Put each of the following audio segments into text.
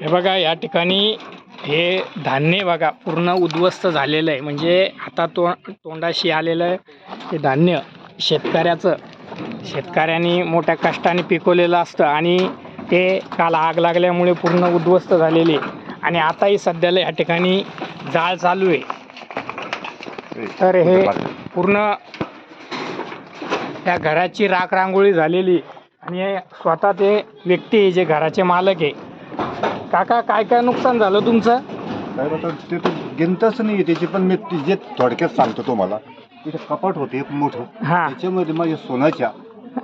हे बघा या ठिकाणी हे धान्य बघा पूर्ण उद्ध्वस्त झालेलं आहे. म्हणजे आता तो तोंडाशी आलेलं आहे हे धान्य शेतकऱ्याचं. शेतकऱ्यांनी मोठ्या कष्टाने पिकवलेलं असतं आणि ते काल आग लागल्यामुळे पूर्ण उद्ध्वस्त झालेले. आणि आताही सध्याला या ठिकाणी जाळ चालू आहे. तर हे पूर्ण त्या घराची राख रांगोळी झालेली आणि स्वतः ते व्यक्ती जे घराचे मालक आहे. काका काय काय नुकसान झालं तुमचं? काय होतं ते तर गिनतच नाही त्याची पण मी ती जे थोडक्यात सांगतो तुम्हाला. तिथे कपाट होते एक मोठं. हां. त्याच्यामध्ये माझ्या सोन्याच्या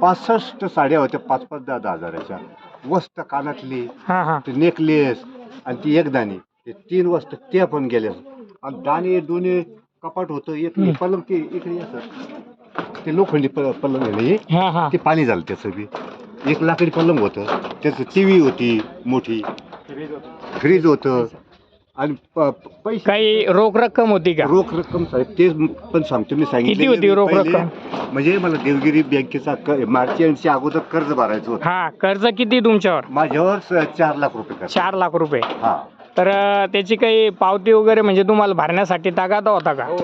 पासष्ट साड्या होत्या पाच पाच दहा दहा हजाराच्या. वस्त कानातली हां हां. ते नेकलेस आणि ती एक दाणी. ते तीन वस्त त्या पण गेल्या. आणि दाणे दोन्ही कपाट होतं एक. पलंग ते इकडे असं ते लोखंडी प- पलंग आहे ना हे. हां हां. ते पाणी झालं त्याचं बी एक लाकडी पलंग होतं. त्याचं टी व्ही होती मोठी. फ्रीज होतं. आणि प- प- पैसे काही रोख रक्कम होती का? रोख रक्कम साहेब तेच पण सांगतो मी सांगितलं होती रोख रक्कम? म्हणजे मला देवगिरी बँकेचा क- मार्च एंडच्या अगोदर कर्ज भरायचं होतं. हा कर्ज किती तुमच्यावर? माझ्यावर स- चार लाख रुपये कर्ज. चार लाख रुपये. हा. तर त्याची काही पावती वगैरे म्हणजे तुम्हाला भरण्यासाठी तगादा होता का?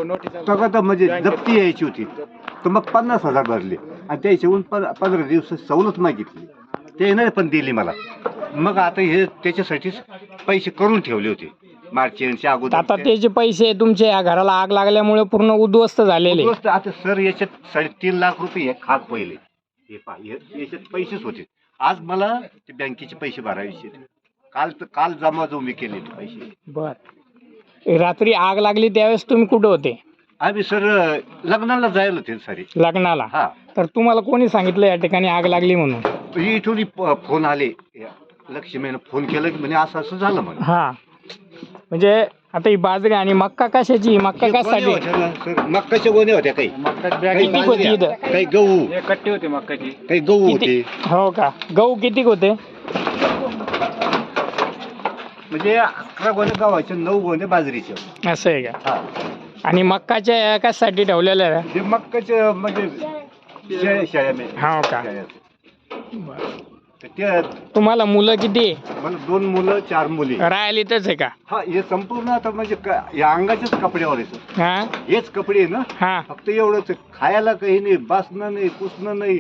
सगळं तर म्हणजे जप्ती यायची होती. तर मग पन्नास हजार भरले. आणि त्याच्याहून प- पंधरा दिवस सवलत मागितली. ते नाही पण दिली मला. मग आता हे त्याच्यासाठीच पैसे करून ठेवले होते. मार्च एंडच्या तर अगोदर. आता ते जे पैसे तुमचे या घराला आग लागल्यामुळे पूर्ण उद्ध्वस्त झालेले. गोष्ट आता सर याच्यात साडेतीन लाख रुपये हे खात पहिले. हे पहा हे- याच्यात पैसेच होते. आज मला ते बँकेचे पैसे भरायचे काल काल जमा जमी केले ते पैसे. बर. रात्री आग लागली त्यावेळेस तुम्ही कुठे होते? आम्ही सर लग्नाला जायला होते सारे. लग्नाला. हा. तर तुम्हाला कोणी सांगितलं या ठिकाणी आग लागली म्हणून? इथून फोन आले. लक्ष्मीनं फोन केला की म्हणे असं असं झालं म्हणे. हा. म्हणजे आता ही बाजरी आणि मक्का कशाची? मक्का कशासाठी? मक्काच्या गोण्या होत्या काही. किती होती इथं? काही गहू. कट्टे होते मक्काची. काही गहू किती? होते. हो का? गहू किती होते? म्हणजे अकरा गोण्या गव्हाच्या नऊ गोण्या बाजरीच्या असं आहे का? हा. आणि मक्काच्या या कशासाठी ठेवलेल्या आहे? ते मक्काच्या म्हणजे शेळ्या शेळ्या मे- हो का? शेळ्या. तर तुम्हाला मुलं किती आहे? मला दोन मुलं चार मुली. राहायला इथंच आहे का? हा हे संपूर्ण आता म्हणजे क- या अंगाच्याच कपड्यावर सर. हा? हेच कपडे आहे ना. हा. फक्त एवढंच आहे. खायला काही नाही बसणं नाही पुसणं नाही.